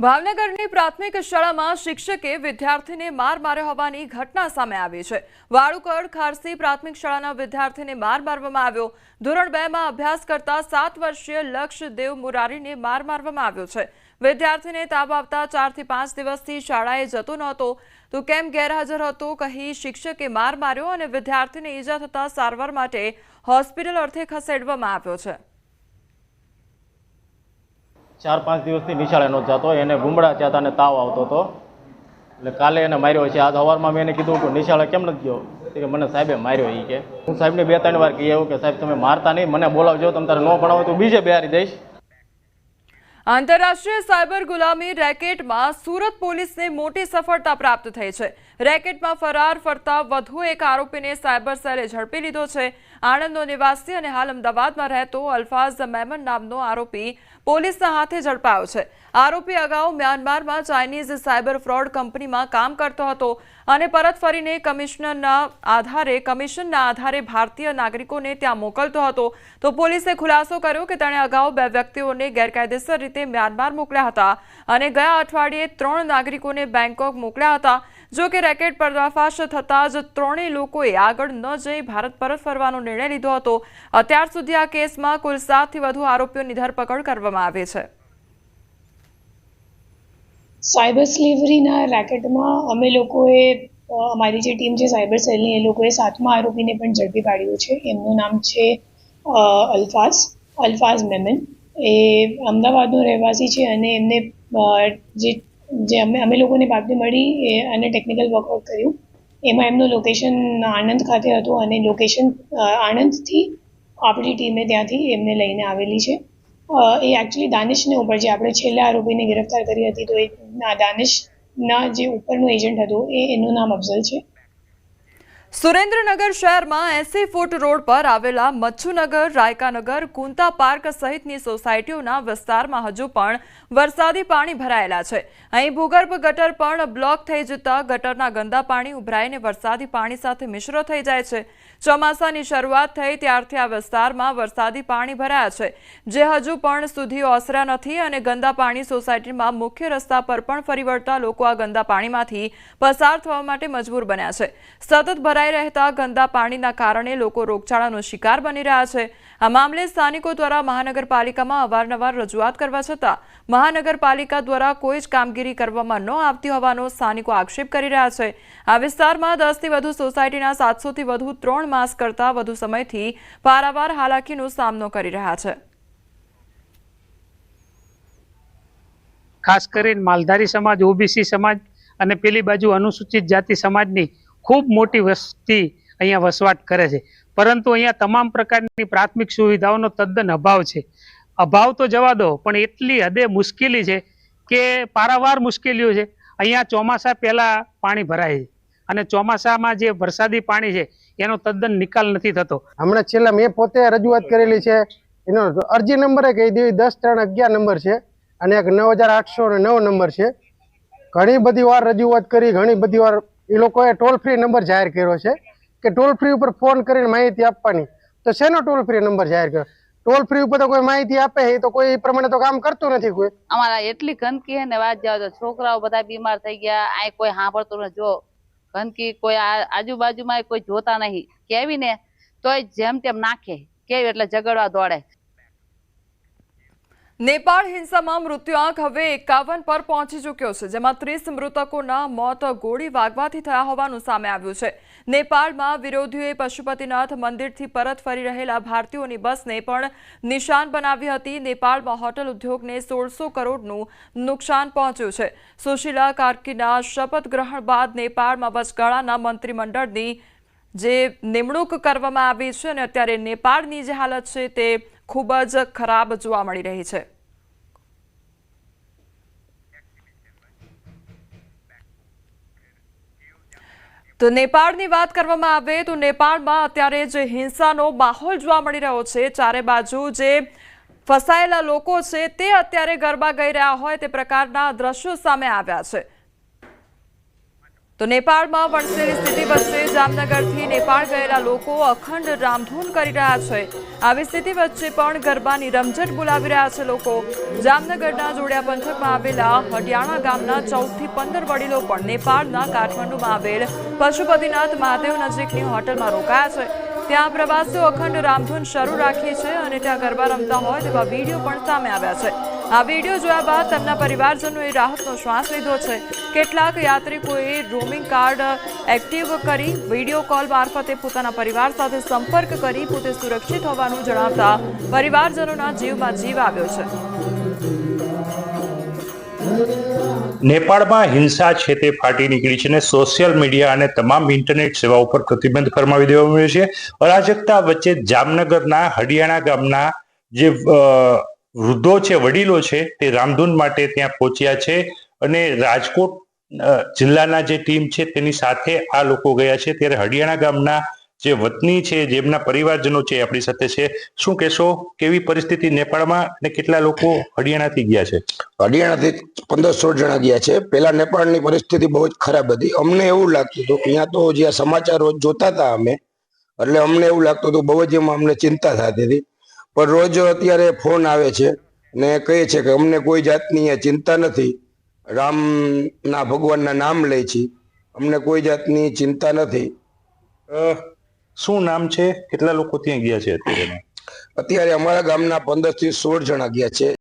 ભાવનગરની પ્રાથમિક શાળામાં શિક્ષકે વિદ્યાર્થીને માર માર્યો હોવાની ઘટના સામે આવી છે. વાળુકડ ખારસી પ્રાથમિક શાળાના વિદ્યાર્થીને માર મારવામાં આવ્યો. ધોરણ બે માં અભ્યાસ કરતા સાત વર્ષીય લક્ષ દેવ મુરારીને માર મારવામાં આવ્યો છે. વિદ્યાર્થીને તાવ આવતા ચારથી પાંચ દિવસથી શાળાએ જતો નહોતો. તો કેમ ગેરહાજર હતો કહી શિક્ષકે માર માર્યો અને વિદ્યાર્થીને ઈજા થતા સારવાર માટે હોસ્પિટલ અર્થે ખસેડવામાં આવ્યો છે. ચાર પાંચ દિવસથી નિશાળે નહોતો જતો, એને ગુમડા થયા હતા અને તાવ આવતો હતો. એટલે કાલે એને માર્યો છે. આજ સવારમાં મેં એને કીધું કે નિશાળે કેમ નથી ગયો? કે મને સાહેબે માર્યો એ કે. હું સાહેબને બે ત્રણ વાર કહીએ એવું કે સાહેબ, તમે મારતા નહીં, મને બોલાવજો, તમે તારે ન ભણાવો, તો બીજે બિહારી દઈશ. આંતરરાષ્ટ્રીય સાયબર ગુલામી રેકેટમાં સુરત પોલીસને મોટી સફળતા પ્રાપ્ત થઈ છે. રેકેટમાં ફરાર ફરતા વધુ એક આરોપીને સાયબર સેલે ઝડપી લીધો છે. આણંદનો નિવાસી અને હાલ અમદાવાદમાં રહેતો અલ્ફાઝ મેમન નામનો આરોપી પોલીસના હાથે ઝડપાયો છે. આરોપી અગાઉ મ્યાનમારમાં ચાઇનીઝ સાયબર ફ્રોડ કંપનીમાં કામ કરતો હતો અને પરત ફરીને કમિશનરના આધારે, કમિશનના આધારે ભારતીય નાગરિકોને ત્યાં મોકલતો હતો. તો પોલીસે ખુલાસો કર્યો કે તેણે અગાઉ બે વ્યક્તિઓને ગેરકાયદેસર રીતે મ્યાનમાર મોકલ્યા હતા અને ગયા અઠવાડિયે ત્રણ નાગરિકોને બેંકોક મોકલ્યા હતા. જો કે રેકેટ પર્દાફાશ થતાં જ ત્રણેય લોકોએ આગળ ન જઈ ભારત પરત ફરવાનો નિર્ણય લીધો હતો. અત્યાર સુધી આ કેસમાં કુલ સાતથી વધુ આરોપીઓની ધરપકડ કરવામાં આવી છે. સાયબર સ્લેવરીના રેકેટમાં અમે લોકોએ અમારી જે ટીમ છે સાયબર સેલની એ લોકોએ સાતમા આરોપીને પણ ઝડપી પાડ્યો છે. એમનું નામ છે અલ્ફાઝ અલ્ફાઝ મેમન. એ અમદાવાદનો રહેવાસી છે અને એમને જે જે અમે અમે લોકોને બાતમી મળી એ, અને ટેકનિકલ વર્કઆઉટ કર્યું. એમાં એમનું લોકેશન આણંદ ખાતે હતું અને લોકેશન આણંદથી આપણી ટીમે ત્યાંથી એમને લઈને આવેલી છે. એ એકચ્યુઅલી દાનિશને ઉપર જે આપણે છેલ્લા આરોપીને ગિરફ્તાર કરી હતી, તો એ ના દાનિશના જે ઉપરનો એજન્ટ હતો, એ એનું નામ અફઝલ છે. સુરેન્દ્રનગર શહેરમાં એસી ફૂટ રોડ પર આવેલા મચ્છુનગર, રાયકાનગર, કુંતા પાર્ક સહિતની સોસાયટીઓના વિસ્તારમાં હજુ પણ વરસાદી પાણી ભરાયેલા છે. અહીં ભૂગર્ભ ગટર પણ બ્લોક થઈ જતા ગટરના ગંદા પાણી ઉભરાઈને વરસાદી પાણી સાથે મિશ્ર થઈ જાય છે. ચોમાસાની શરૂઆત થઈ ત્યારથી આ વિસ્તારમાં વરસાદી પાણી ભરાયા છે. જે હજુ પણ સુધી ઓસરા નથી અને ગંદા પાણી સોસાયટીમાં મુખ્ય રસ્તા પર પણ ફરી વળતા લોકો આ ગંદા પાણીમાંથી પસાર થવા માટે મજબૂર બન્યા છે. સતત ભરાઈ રહેતા ગંદા પાણીના કારણે લોકો રોગચાળાનો શિકાર બની રહ્યા છે. આ મામલે સ્થાનિકો દ્વારા મહાનગરપાલિકામાં અવારનવાર રજૂઆત કરવા છતાં મહાનગરપાલિકા દ્વારા કોઈ જ કામગીરી કરવામાં ન આવતી હોવાનો સ્થાનિકો આક્ષેપ કરી રહ્યા છે. આ વિસ્તારમાં દસથી વધુ સોસાયટીના સાતસોથી વધુ ત્રણ માસ કરતાં વધુ સમયથી પારાવાર હાલાકીનો સામનો કરી રહ્યા છે. ખાસ કરીને માલધારી સમાજ, ઓબીસી સમાજ અને પેલી બાજુ અનુસૂચિત જાતિ સમાજની ખૂબ મોટી વસ્તી અહીંયા વસવાટ કરે છે. પરંતુ અહીંયા તમામ પ્રકારની પ્રાથમિક સુવિધાઓનો તદ્દન અભાવ છે. અભાવ તો જવા દો, પણ એટલી હદે મુશ્કેલી છે કે પારાવાર મુશ્કેલીઓ છે. અહીંયા ચોમાસા પહેલા પાણી ભરાય છે. અને ચોમાસામાં જે વરસાદી પાણી છે એનો તદ્દન નિકાલ નથી થતો. હમણાં છેલ્લા મેં પોતે રજૂઆત કરેલી છે એનો અરજી નંબર એ કહી દેવી દસ ત્રણ અગિયાર નંબર છે અને એક નવ હજાર આઠસો નવ નંબર છે. ઘણી બધી વાર રજૂઆત કરી ઘણી બધી વાર એ લોકોએ ટોલ ફ્રી નંબર જાહેર કર્યો છે કે ટોલ ફ્રી ઉપર ફોન કરીને માહિતી આપવાની. તો શેનો ટોલ ફ્રી નંબર જાહેર કર્યો? ટોલ ફ્રી ઉપર તો કોઈ માહિતી આપે એ તો કોઈ એ પ્રમાણે તો કામ કરતું નથી કોઈ. અમારા એટલી ગંદકી હે ને વાત જાવ છોકરાઓ બધા બીમાર થઈ ગયા આ કોઈ સાંભળતું નથી. જો ગંદકી કોઈ આ- આજુબાજુમાં કોઈ જોતા નહીં. કેવી ને તોય જેમ તેમ નાખે. કેવી? એટલે ઝઘડવા દોડે. નેપાળ હિંસામાં મૃત્યુઆંક હવે એકાવન પર પહોંચી ચૂક્યો છે, જેમાં ત્રીસ મૃતકોના મોત ગોળી વાગવાથી થયા હોવાનું સામે આવ્યું છે. નેપાળમાં વિરોધીઓએ પશુપતિનાથ મંદિરથી પરત ફરી રહેલા ભારતીયોની બસને પણ નિશાન બનાવી હતી. નેપાળમાં હોટલ ઉદ્યોગને સોળસો કરોડનું નુકસાન પહોંચ્યું છે. સુશીલા કાર્કીના શપથ ગ્રહણ બાદ નેપાળમાં વચગાળાના મંત્રીમંડળની જે નિમણૂક કરવામાં આવી છે અને અત્યારે નેપાળની જે હાલત છે તે ખૂબ જ ખરાબ જોવા મળી રહી છે. તો નેપાળની વાત કરવામાં આવે તો નેપાળમાં અત્યારે જે હિંસાનો માહોલ જોવા મળી રહ્યો છે, ચારે બાજુ જે ફસાયેલા લોકો છે, તે અત્યારે ગરબા ગઈ રહ્યા હોય તે પ્રકારના દ્રશ્યો સામે આવ્યા છે. તો નેપાળમાં વણસેલી સ્થિતિ વચ્ચે જામનગરથી નેપાળ ગયેલા લોકો અખંડ રામધૂન કરી રહ્યા છે. આવી સ્થિતિ વચ્ચે પણ ગરબાની રમઝટ બોલાવી રહ્યા છે લોકો. જામનગરના જોડિયા પંથકમાં આવેલા હડિયાણા ગામના ચૌદથી પંદર વડીલો પણ નેપાળના કાઠમંડુમાં આવેલ. પશુપતિનાથ મહાદેવ નજીકની હોટલમાં રોકાયા છે. ત્યાં પ્રવાસીઓ અખંડ રામધૂન શરૂ રાખી છે અને ત્યાં ગરબા રમતા હોય તેવા વીડિયો પણ સામે આવ્યા છે. આ વીડિયો જોયા બાદ તેમના પરિવારજનોએ રાહતનો શ્વાસ લીધો છે. કેટલાક યાત્રિકોએ રોમિંગ કાર્ડ એક્ટિવ કરી વીડિયો કોલ મારફતે પોતાના પરિવાર સાથે સંપર્ક કરી પોતે સુરક્ષિત હોવાનું જણાવતા પરિવારજનોના જીવમાં જીવ આવ્યો છે. નેપાળમાં હિંસા છે તે ફાટી નીકળી છે અને સોશિયલ મીડિયા અને તમામ ઇન્ટરનેટ સેવા ઉપર પ્રતિબંધ ફરમાવી દેવામાં આવ્યો છે. અરાજકતા વચ્ચે જામનગરના હડિયાણા ગામના જે વૃદ્ધો છે, વડીલો છે, તે રામધૂન માટે ત્યાં પહોંચ્યા છે અને રાજકોટ જિલ્લાના જે ટીમ છે તેની સાથે આ લોકો ગયા છે. ત્યારે હરિયાણા ગામના જે વતની છે, જેમના પરિવારજનો છે આપણી સાથે છે. શું કહેશો, કેવી પરિસ્થિતિ નેપાળમાં અને કેટલા લોકો હરિયાણાથી ગયા છે? હરિયાણાથી પંદર સોળ જણા ગયા છે. પેલા નેપાળની પરિસ્થિતિ બહુ જ ખરાબ હતી. અમને એવું લાગતું હતું કે અહીંયા તો જે સમાચારો સમાચાર રોજ જોતા હતા અમે, એટલે અમને એવું લાગતું હતું બહુ જ એમાં અમને ચિંતા થતી હતી. પણ રોજ અત્યારે ફોન આવે છે ને કહે છે કે અમને કોઈ જાતની ચિંતા નથી. રામના ભગવાનના નામ લે છે. અમને કોઈ જાતની ચિંતા નથી. શું નામ છે? કેટલા લોકો ત્યાં ગયા છે અત્યારે? અત્યારે અમારા ગામના પંદરથી સોળ જણા ગયા છે.